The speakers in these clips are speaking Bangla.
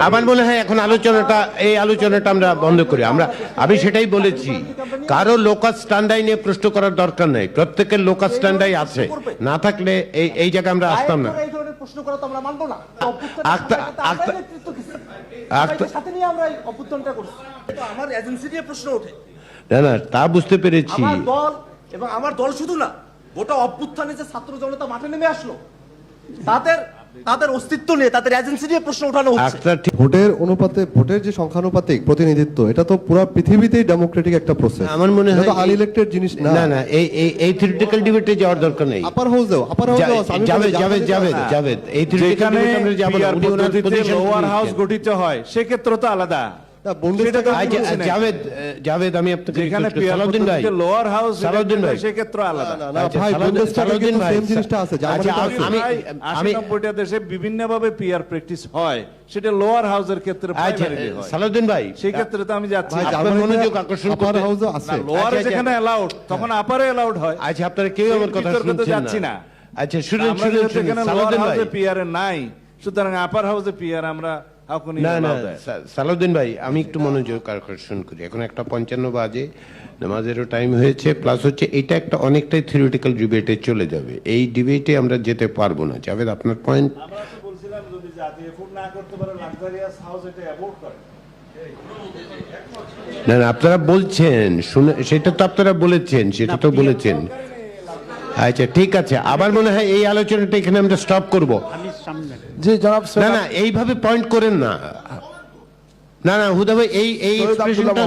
আমার মনে হয় এখন আলোচনাটা এই আলোচনাটা আমরা বন্ধ করি। আমরা আমি সেটাই বলেছি কারও লোকাল স্ট্যান্ডাই নিয়ে প্রশ্ন করার দরকার নেই। প্রত্যেকের লোকাল স্ট্যান্ডাই আছে। না থাকলে এই এই জায়গায় আমরা আসতাম না। প্রশ্ন করা তো আমরা মানবো না। আক্তার- আক্তার- নেতৃত্ব কিছু আক্তার- সবাইকে সাথে নিয়ে আমরা অভ্যুত্থানটা করছি। আমার এজেন্সি দিয়ে প্রশ্ন ওঠে। না না তা বুঝতে পেরেছি। আমার দল এবং আমার দল শুধু না গোটা অভ্যুত্থানে যে ছাত্র জনতা মাঠে নেমে আসলো তাদের তাদের অস্তিত্ব নিয়ে তাদের এজেন্সি নিয়ে প্রশ্ন ওঠানো হচ্ছে। একটা ঠিক ভোটের অনুপাতে ভোটের যে সংখ্যানুপাতিক প্রতিনিধিত্ব এটা তো পুরো পৃথিবীতেই ডেমোক্রেটিক একটা প্রসেস আমার মনে হয় আনইলেক্টেড জিনিস না। না না এই এই এই থিওরিটিক্যাল ডিবেটে যাওয়ার দরকার নেই। আপার হাউসেও আপার হাউস দাও যাবে যাবে যাবে যাবে। এই থিওরিটিক্যাল ডিবেটে আমরা যাব না লোয়ার হাউস গঠিত হয় সেক্ষেত্রে তো আলাদা। সেটা তো আমি বলছি না। জাভেদ জাভেদ আমি আপনাকে যেখানে সালাউদ্দিন ভাই। লোয়ার হাউস সালাউদ্দিন ভাই। সেক্ষেত্রে আলাদা। না, না, ভাই, সালাউদ্দিন- বুন্দেসটাগে সালাউদ্দিন কিন্তু ভাই, same জিনিসটা আছে, জার্মানিতে আছে। আমি আমি নব্বইটা দেশে বিভিন্ন ভাবে পিআর প্র্যাকটিস হয় সেটা লোয়ার হাউসের ক্ষেত্রে আচ্ছা হয়। সালাউদ্দিন ভাই সেই ক্ষেত্রে তো আমি যাচ্ছি। আপনার মনোযোগ আকর্ষণ করতে- হাউসও আছে। লোয়ারে আচ্ছা, আচ্ছা। যেখানে তখন আপারে হয়। আচ্ছা আপনারা কেউ আমার কথা শুনছেন না। আচ্ছা শুনুন শুনুন সালাউদ্দিন ভাই। নাই সুতরাং আপার হাউসে পিআর আমরা না না সালাউদ্দিন ভাই আমি একটু মনোযোগ আকর্ষণ করি। এখন একটা পঞ্চান্ন বাজে নামাজেরও টাইম হয়েছে প্লাস হচ্ছে এটা একটা অনেকটাই থিওরিটিক্যাল ডিবেটে চলে যাবে। এই ডিবেটে আমরা যেতে পারব না। জাভেদ আপনার পয়েন্ট আমরা তো বলছিলাম যদি জাতি এফোর্ড না করতে পারে লাক্সারিয়াস হাউস এটা অ্যাভয়েড করে। না না আপনারা বলছেন শুনে সেটা তো আপনারা বলেছেন সেটা তো বলেছেন। আচ্ছা ঠিক আছে। আবার মনে হয় এই আলোচনাটা এখানে আমরা স্টপ করব। জি জনাব না না এইভাবে পয়েন্ট করেন না। না না হুদা ভাই এই এই এক্সপ্রেশনটা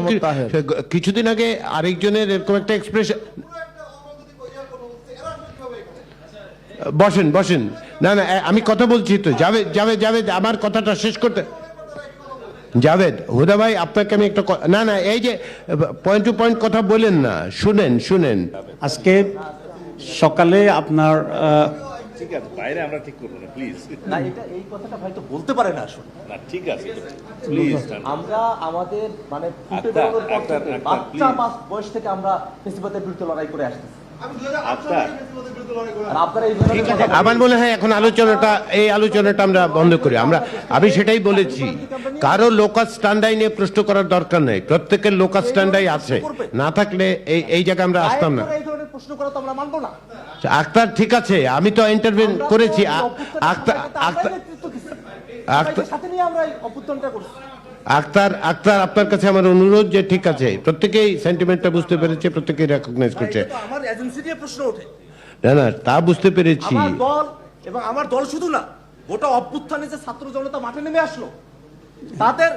কিছুদিন আগে আরেকজনের এরকম একটা এক্সপ্রেশন বসেন বসেন। না না আমি কথা বলছি তো। জাভেদ জাভেদ জাভেদ আমার কথাটা শেষ করতে জাভেদ হুদা ভাই আপনাকে আমি একটা না না এই যে পয়েন্ট টু পয়েন্ট কথা বলেন না। শুনেন শুনেন। আজকে সকালে আপনার আহ, ঠিক আছে বাইরে আমরা ঠিক করব না প্লিজ না এটা এই কথাটা হয়তো বলতে পারে না আসলে। না ঠিক আছে প্লিজ আমরা আমাদের মানে ফুটে বাচ্চা মাস বয়স থেকে আমরা প্রিন্সিপালের বিরুদ্ধে লড়াই করে আসতেছি। আমার মনে হয় এখন আলোচনাটা এই আলোচনাটা আমরা বন্ধ করি। আমরা আমি সেটাই বলেছি কারও লোকাল স্ট্যান্ডাই নিয়ে প্রশ্ন করার দরকার নেই। প্রত্যেকের লোকাল স্ট্যান্ডাই আছে। না থাকলে এই এই জায়গায় আমরা আসতাম না। এই ধরনের প্রশ্ন করা তো আমরা মানবো না। আক্তার ঠিক আছে আমি তো ইন্টারভিউ করেছি। আক্তার আক্তার আক্তার- সাথে নিয়ে আমরা অভ্যুত্থানটা করছি। আক্তার আক্তার আপনার কাছে আমার অনুরোধ যে ঠিক আছে প্রত্যেকেই সেন্টিমেন্টটা বুঝতে পেরেছে প্রত্যেকেই রেকগনাইজ করছে। আমার এজেন্সি দিয়ে প্রশ্ন ওঠে। না না তা বুঝতে পেরেছি। আমার দল এবং আমার দল শুধু না গোটা অভ্যুত্থানে যে ছাত্র জনতা মাঠে নেমে আসলো তাদের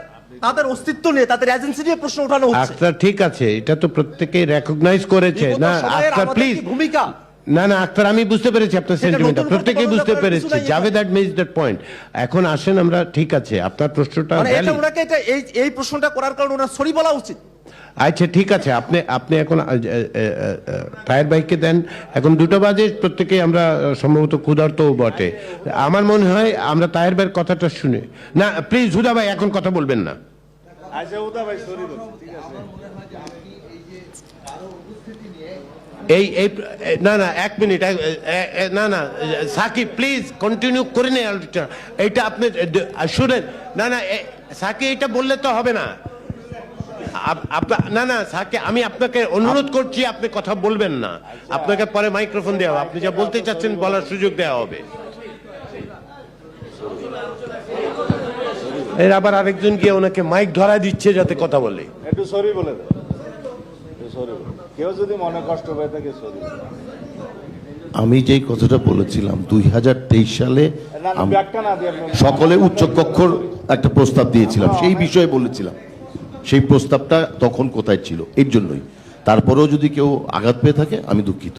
তাদের অস্তিত্ব নিয়ে তাদের এজেন্সি নিয়ে প্রশ্ন ওঠানো হচ্ছে। আক্তার ঠিক আছে এটা তো প্রত্যেকেই রেকগনাইজ করেছে। না আক্তার প্লিজ ভূমিকা? না না আক্তার আমি বুঝতে পেরেছি আপনার এটা সেন্টিমেন্টটা প্রত্যেকেই বুঝতে পেরেছি। Javed that miss that point এখন আসেন আমরা ঠিক আছে আপনার প্রশ্নটা মানে এটা ওনাকে এটা এই এই প্রশ্নটা করার কারণে ওনার সরি বলা উচিত। আচ্ছা ঠিক আছে আপনি আপনি এখন টায়ার বাইককে দেন। এখন দুটো বাজে প্রত্যেকেই আমরা সম্ভবত ক্ষুধার্ত বটে। আমার মনে হয় আমরা তাহের ভাইয়ের কথাটা শুনে। না প্লিজ হুদা ভাই এখন কথা বলবেন না। আচ্ছা উদা ভাই সরি বলছি ঠিক আছে। এই এই, না না, এক মিনিট না না, সাকিব প্লিজ কন্টিনিউ করে নেই আলোচনা। এইটা আপনি শুনেন, না না সাকিব এটা বললে তো হবে না। না না, সাকিব, আমি আপনাকে অনুরোধ করছি, আপনি কথা বলবেন না। আপনাকে পরে মাইক্রোফোন দেওয়া হবে। আপনি যা বলতে চাচ্ছেন, বলার সুযোগ দেওয়া হবে। এর আবার আরেকজন গিয়ে ওনাকে মাইক ধরা দিচ্ছে যাতে কথা বলে। একটু সরি বলে একটু সরি কেউ যদি মনে কষ্ট হয়ে থাকে সরি আমি যেই কথাটা বলেছিলাম দুই হাজার তেইশ সালে সকলে উচ্চ উচ্চকক্ষর একটা প্রস্তাব দিয়েছিলাম। সেই বিষয়ে বলেছিলাম। সেই প্রস্তাবটা তখন কোথায় ছিল? এর জন্যই। তারপরেও যদি কেউ আঘাত পেয়ে থাকে আমি দুঃখিত।